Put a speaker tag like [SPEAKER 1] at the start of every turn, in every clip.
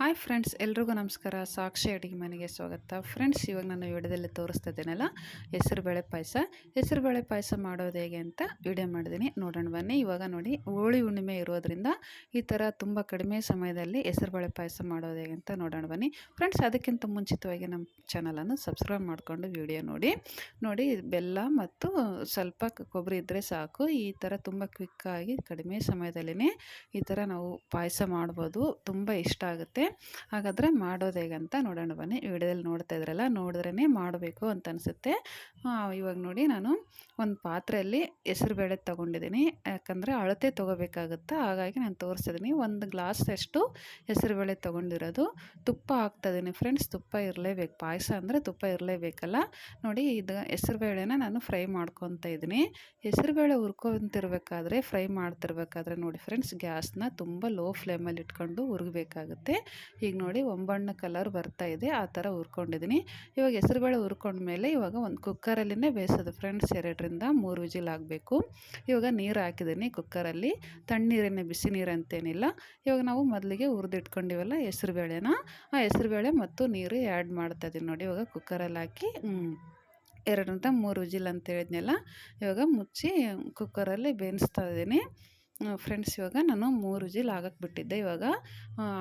[SPEAKER 1] Hi friends, ಎಲ್ರಿಗೂ ನಮಸ್ಕಾರ. ಸಾಕ್ಷಿ ಅಡುಗೆ ಮನೆಗೆ ಸ್ವಾಗತ. ಫ್ರೆಂಡ್ಸ್, ಇವಾಗ ನಾನು ವಿಡಿಯೋದಲ್ಲಿ ತೋರಿಸ್ತಾ ಇದ್ದೀನಲ್ಲ ಹೆಸರುಬೇಳೆ ಪಾಯಸ. ಹೆಸರುಬೇಳೆ ಪಾಯಸ ಮಾಡೋದು ಹೇಗೆ ಅಂತ ವಿಡಿಯೋ ಮಾಡಿದ್ದೀನಿ. ನೋಡೋಣ ಬನ್ನಿ. ಇವಾಗ ನೋಡಿ, ಹೋಳಿ ಹುಣ್ಣಿಮೆ ಇರೋದ್ರಿಂದ ಈ ಥರ ತುಂಬ ಕಡಿಮೆ ಸಮಯದಲ್ಲಿ ಹೆಸರುಬೇಳೆ ಪಾಯಸ ಮಾಡೋದು ಹೇಗೆ ಅಂತ ನೋಡೋಣ ಬನ್ನಿ. ಫ್ರೆಂಡ್ಸ್, ಅದಕ್ಕಿಂತ ಮುಂಚಿತವಾಗಿ ನಮ್ಮ ಚಾನಲನ್ನು ಸಬ್ಸ್ಕ್ರೈಬ್ ಮಾಡಿಕೊಂಡು ವಿಡಿಯೋ ನೋಡಿ. ನೋಡಿ, ಬೆಲ್ಲ ಮತ್ತು ಸ್ವಲ್ಪ ಕೊಬ್ಬರಿ ಇದ್ದರೆ ಸಾಕು. ಈ ಥರ ತುಂಬ ಕ್ವಿಕ್ಕಾಗಿ ಕಡಿಮೆ ಸಮಯದಲ್ಲಿ ಈ ಥರ ನಾವು ಪಾಯಸ ಮಾಡ್ಬೋದು. ತುಂಬ ಇಷ್ಟ ಆಗುತ್ತೆ. ಹಾಗಾದರೆ ಮಾಡೋದು ಹೇಗಂತ ನೋಡೋಣ ಬನ್ನಿ. ವಿಡಿಯೋದಲ್ಲಿ ನೋಡ್ತಾ ಇದ್ರಲ್ಲ ನೋಡಿದ್ರೇ ಮಾಡಬೇಕು ಅಂತ ಅನಿಸುತ್ತೆ. ಇವಾಗ ನೋಡಿ ನಾನು ಒಂದು ಪಾತ್ರೆಯಲ್ಲಿ ಹೆಸರುಬೇಳೆ ತೊಗೊಂಡಿದ್ದೀನಿ. ಯಾಕಂದರೆ ಅಳತೆ ತೊಗೋಬೇಕಾಗುತ್ತೆ, ಹಾಗಾಗಿ ನಾನು ತೋರಿಸಿದ್ದೀನಿ ಒಂದು ಗ್ಲಾಸ್ ಅಷ್ಟು ಹೆಸರುಬೇಳೆ ತೊಗೊಂಡಿರೋದು. ತುಪ್ಪ ಹಾಕ್ತಾಯಿದ್ದೀನಿ ಫ್ರೆಂಡ್ಸ್. ತುಪ್ಪ ಇರಲೇಬೇಕು. ಪಾಯಸ ಅಂದರೆ ತುಪ್ಪ ಇರಲೇಬೇಕಲ್ಲ. ನೋಡಿ, ಇದು ಹೆಸರುಬೇಳೆನ ನಾನು ಫ್ರೈ ಮಾಡ್ಕೊತ ಇದ್ದೀನಿ ಹೆಸರುಬೇಳೆ ಹುರ್ಕೊತಿರ್ಬೇಕಾದ್ರೆ, ಫ್ರೈ ಮಾಡ್ತಿರ್ಬೇಕಾದ್ರೆ ನೋಡಿ ಫ್ರೆಂಡ್ಸ್, ಗ್ಯಾಸ್ನ ತುಂಬ ಲೋ ಫ್ಲೇಮಲ್ಲಿ ಇಟ್ಕೊಂಡು ಹುರ್ಗಬೇಕಾಗುತ್ತೆ. ಈಗ ನೋಡಿ ಒಂಬಣ್ಣ ಕಲರ್ ಬರ್ತಾ ಇದೆ, ಆ ಥರ ಹುರ್ಕೊಂಡಿದ್ದೀನಿ ಇವಾಗ ಹೆಸರುಬೇಳೆ ಹುರ್ಕೊಂಡ್ಮೇಲೆ ಇವಾಗ ಒಂದು ಕುಕ್ಕರಲ್ಲಿನೇ ಬೇಯಿಸೋದು. ಫ್ರೆಂಡ್ಸ್ ಎರಡರಿಂದ ಮೂರು ವಿಜಿಲ್ ಆಗಬೇಕು. ಇವಾಗ ನೀರು ಹಾಕಿದ್ದೀನಿ ಕುಕ್ಕರಲ್ಲಿ ತಣ್ಣೀರನ್ನೇ ಬಿಸಿ ನೀರು ಅಂತೇನಿಲ್ಲ. ಇವಾಗ ನಾವು ಮೊದಲಿಗೆ ಹುರಿದಿಟ್ಕೊಂಡಿವಲ್ಲ ಹೆಸರುಬೇಳೆನ. ಆ ಹೆಸರುಬೇಳೆ ಮತ್ತು ನೀರು ಆ್ಯಡ್ ಮಾಡ್ತಾ ಇದ್ದೀನಿ ನೋಡಿ. ಇವಾಗ ಕುಕ್ಕರಲ್ಲಿ ಹಾಕಿ ಎರಡರಿಂದ ಮೂರು ವಿಜಿಲ್ ಅಂತ ಹೇಳಿದ್ನೆಲ್ಲ. ಇವಾಗ ಮುಚ್ಚಿ ಕುಕ್ಕರಲ್ಲಿ ಬೇಯಿಸ್ತಾ ಇದ್ದೀನಿ ಫ್ರೆಂಡ್ಸ್ ಇವಾಗ ನಾನು ಮೂರು ಜಿಲ್ ಆಗಕ್ಕೆ ಬಿಟ್ಟಿದ್ದೆ. ಇವಾಗ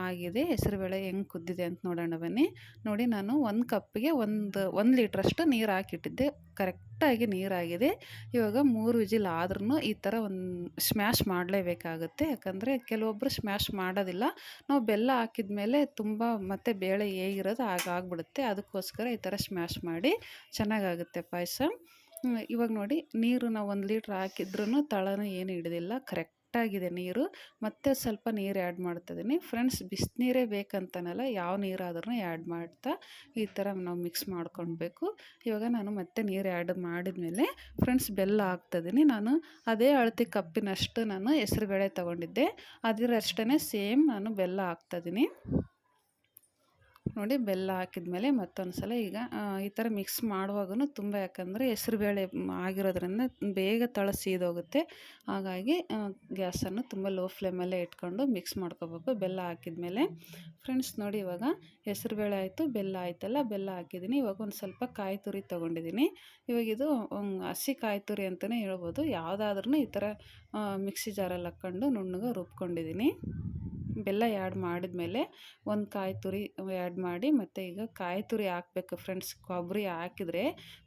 [SPEAKER 1] ಆಗಿದೆ. ಹೆಸರುಬೇಳೆ ಹೆಂಗೆ ಕುದ್ದಿದೆ ಅಂತ ನೋಡೋಣ ಬನ್ನಿ. ನೋಡಿ, ನಾನು ಒಂದು ಕಪ್ಪಿಗೆ ಒಂದು ಒಂದು ಲೀಟ್ರಷ್ಟು ನೀರು ಹಾಕಿಟ್ಟಿದ್ದೆ. ಕರೆಕ್ಟಾಗಿ ನೀರಾಗಿದೆ ಇವಾಗ ಮೂರು ವಿಜಿಲ್ ಆದ್ರೂ ಈ ಥರ ಒಂದು ಸ್ಮ್ಯಾಶ್ ಮಾಡಲೇಬೇಕಾಗುತ್ತೆ. ಯಾಕಂದರೆ ಕೆಲವೊಬ್ಬರು ಸ್ಮ್ಯಾಶ್ ಮಾಡೋದಿಲ್ಲ. ನಾವು ಬೆಲ್ಲ ಹಾಕಿದ ಮೇಲೆ ತುಂಬ ಮತ್ತು ಬೇಳೆ ಹೇಗಿರೋದು ಆಗ ಆಗ್ಬಿಡುತ್ತೆ. ಅದಕ್ಕೋಸ್ಕರ ಈ ಥರ ಸ್ಮ್ಯಾಶ್ ಮಾಡಿ ಚೆನ್ನಾಗಾಗುತ್ತೆ ಪಾಯಸ. ಇವಾಗ ನೋಡಿ ನೀರು ನಾವು ಒಂದು ಲೀಟ್ರ್ ಹಾಕಿದ್ರೂ ತಳನೂ ಏನು ಹಿಡಿದಿಲ್ಲ. ಕರೆಕ್ಟ್ ಕರೆಕ್ಟಾಗಿದೆ ನೀರು, ಮತ್ತೆ ಸ್ವಲ್ಪ ನೀರು ಆ್ಯಡ್ ಮಾಡ್ತಿದ್ದೀನಿ. ಫ್ರೆಂಡ್ಸ್ ಬಿಸಿನೀರೇ ಬೇಕಂತನಲ್ಲ, ಯಾವ ನೀರಾದ್ರೂ ಆ್ಯಡ್ ಮಾಡ್ತಾ ಈ ಥರ ನಾವು ಮಿಕ್ಸ್ ಮಾಡ್ಕೊಳ್ಬೇಕು. ಇವಾಗ ನಾನು ಮತ್ತೆ ನೀರು ಆ್ಯಡ್ ಮಾಡಿದ್ಮೇಲೆ ಫ್ರೆಂಡ್ಸ್ ಬೆಲ್ಲ ಹಾಕ್ತಿದ್ದೀನಿ. ನಾನು ಅದೇ ಅಳತೆ ಕಪ್ಪಿನಷ್ಟು ನಾನು ಹೆಸರುಬೇಳೆ ತೊಗೊಂಡಿದ್ದೆ. ಅದರಷ್ಟೇ ಸೇಮ್ ನಾನು ಬೆಲ್ಲ ಹಾಕ್ತಾಯಿದ್ದೀನಿ ನೋಡಿ ಬೆಲ್ಲ ಹಾಕಿದ್ಮೇಲೆ ಮತ್ತೊಂದು ಸಲ ಈಗ ಈ ಥರ ಮಿಕ್ಸ್ ಮಾಡುವಾಗ ತುಂಬ ಯಾಕಂದರೆ ಹೆಸ್ರುಬೇಳೆ ಆಗಿರೋದ್ರಿಂದ ಬೇಗ ತಳ ಸೀದೋಗುತ್ತೆ. ಹಾಗಾಗಿ ಗ್ಯಾಸನ್ನು ತುಂಬ ಲೋ ಫ್ಲೇಮಲ್ಲೇ ಇಟ್ಕೊಂಡು ಮಿಕ್ಸ್ ಮಾಡ್ಕೋಬೇಕು. ಬೆಲ್ಲ ಹಾಕಿದ್ಮೇಲೆ ಫ್ರೆಂಡ್ಸ್ ನೋಡಿ ಇವಾಗ ಹೆಸ್ರುಬೇಳೆ ಆಯಿತು, ಬೆಲ್ಲ ಆಯ್ತಲ್ಲ, ಬೆಲ್ಲ ಹಾಕಿದ್ದೀನಿ. ಇವಾಗ ಒಂದು ಸ್ವಲ್ಪ ಕಾಯಿ ತುರಿ ತೊಗೊಂಡಿದ್ದೀನಿ. ಇವಾಗ ಇದು ಹಸಿ ಕಾಯಿ ತುರಿ ಅಂತಲೇ ಹೇಳ್ಬೋದು. ಯಾವುದಾದ್ರೂ ಈ ಥರ ಮಿಕ್ಸಿ ಜಾರಲ್ಲಿ ಹಾಕ್ಕೊಂಡು ನುಣ್ಣಗೆ ರುಬ್ಕೊಂಡಿದ್ದೀನಿ. ಬೆಲ್ಲ ಆ್ಯಡ್ ಮಾಡಿದ್ಮೇಲೆ ಒಂದು ಕಾಯಿ ತುರಿ ಆ್ಯಡ್ ಮಾಡಿ ಮತ್ತು ಈಗ ಕಾಯಿ ತುರಿ ಹಾಕ್ಬೇಕು ಫ್ರೆಂಡ್ಸ್ ಕೊಬ್ಬರಿ ಹಾಕಿದರೆ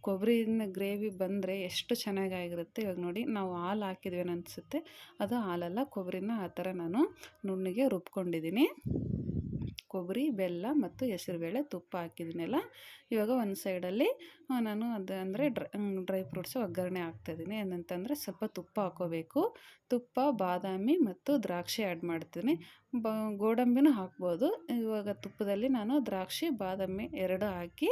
[SPEAKER 1] ಕೊಬ್ಬರಿನ ಗ್ರೇವಿ ಬಂದರೆ ಎಷ್ಟು ಚೆನ್ನಾಗಾಗಿರುತ್ತೆ ಇವಾಗ ನೋಡಿ ನಾವು ಹಾಲು ಹಾಕಿದ್ವಿ ಅನಿಸುತ್ತೆ ಅದು ಹಾಲೆಲ್ಲ ಕೊಬ್ಬರಿನ ಆ ಥರ ನಾನು ನುಣ್ಣಿಗೆ ರುಬ್ಕೊಂಡಿದ್ದೀನಿ. ಕೊಬ್ಬರಿ, ಬೆಲ್ಲ ಮತ್ತು ಹೆಸರುಬೇಳೆ ತುಪ್ಪ ಹಾಕಿದ್ದೀನಲ್ಲ ಇವಾಗ ಒಂದು ಸೈಡಲ್ಲಿ ನಾನು ಅದು ಅಂದರೆ ಡ್ರೈ ಡ್ರೈ ಫ್ರೂಟ್ಸ್ ಒಗ್ಗರಣೆ ಹಾಕ್ತಾಯಿದ್ದೀನಿ ಏನಂತಂದರೆ ಸ್ವಲ್ಪ ತುಪ್ಪ ಹಾಕೋಬೇಕು. ತುಪ್ಪ, ಬಾದಾಮಿ ಮತ್ತು ದ್ರಾಕ್ಷಿ ಆ್ಯಡ್ ಮಾಡ್ತೀನಿ. ಬ, ಗೋಡಂಬಿನೂ ಹಾಕ್ಬೋದು. ಇವಾಗ ತುಪ್ಪದಲ್ಲಿ ನಾನು ದ್ರಾಕ್ಷಿ, ಬಾದಾಮಿ ಎರಡು ಹಾಕಿ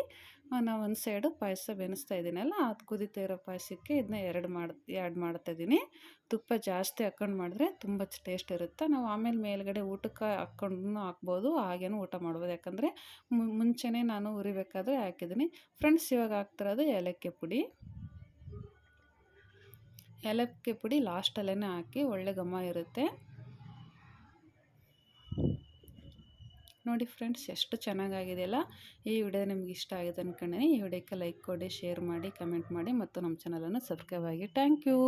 [SPEAKER 1] ನಾನು ಒಂದು ಸೈಡು ಪಾಯಸ ಬೆನೆಸ್ತಾ ಇದ್ದೀನಲ್ಲ ಅದು ಕುದಿತಾ ಇರೋ ಪಾಯಸಕ್ಕೆ ಇದನ್ನ ಎರಡು ಮಾಡಿ ಆ್ಯಡ್ ಮಾಡ್ತಾಯಿದ್ದೀನಿ ತುಪ್ಪ ಜಾಸ್ತಿ ಹಾಕ್ಕೊಂಡು ಮಾಡಿದ್ರೆ ತುಂಬ ಟೇಸ್ಟ್ ಇರುತ್ತೆ? ನಾವು ಆಮೇಲೆ ಮೇಲ್ಗಡೆ ಊಟಕ್ಕೆ ಹಾಕ್ಕೊಂಡು ಹಾಕ್ಬೋದು, ಹಾಗೇನು ಊಟ ಮಾಡ್ಬೋದು. ಯಾಕಂದರೆ ಮುಂಚೆನೇ ನಾನು ಉರಿಬೇಕಾದ್ರೆ ಹಾಕಿದ್ದೀನಿ. ಫ್ರೆಂಡ್ಸ್, ಇವಾಗ ಹಾಕ್ತಿರೋದು ಏಲಕ್ಕಿ ಪುಡಿ. ಏಲಕ್ಕಿ ಪುಡಿ ಲಾಸ್ಟಲ್ಲೇ ಹಾಕಿ ಒಳ್ಳೆ ಘಮ ಇರುತ್ತೆ. ನೋಡಿ ಫ್ರೆಂಡ್ಸ್, ಎಷ್ಟು ಚೆನ್ನಾಗಾಗಿದೆಯಲ್ಲ? ಈ ವಿಡಿಯೋ ನಿಮ್ಗೆ ಇಷ್ಟ ಆಗಿದೆ ಅಂದ್ಕೊಂಡೇ ಈ ವಿಡಿಯೋಕ್ಕೆ ಲೈಕ್ ಕೊಡಿ, ಶೇರ್ ಮಾಡಿ, ಕಮೆಂಟ್ ಮಾಡಿ, ಮತ್ತು ನಮ್ಮ ಚಾನಲನ್ನು ಸಬ್ಸ್ಕ್ರೈಬ್ ಆಗಿ. Thank you!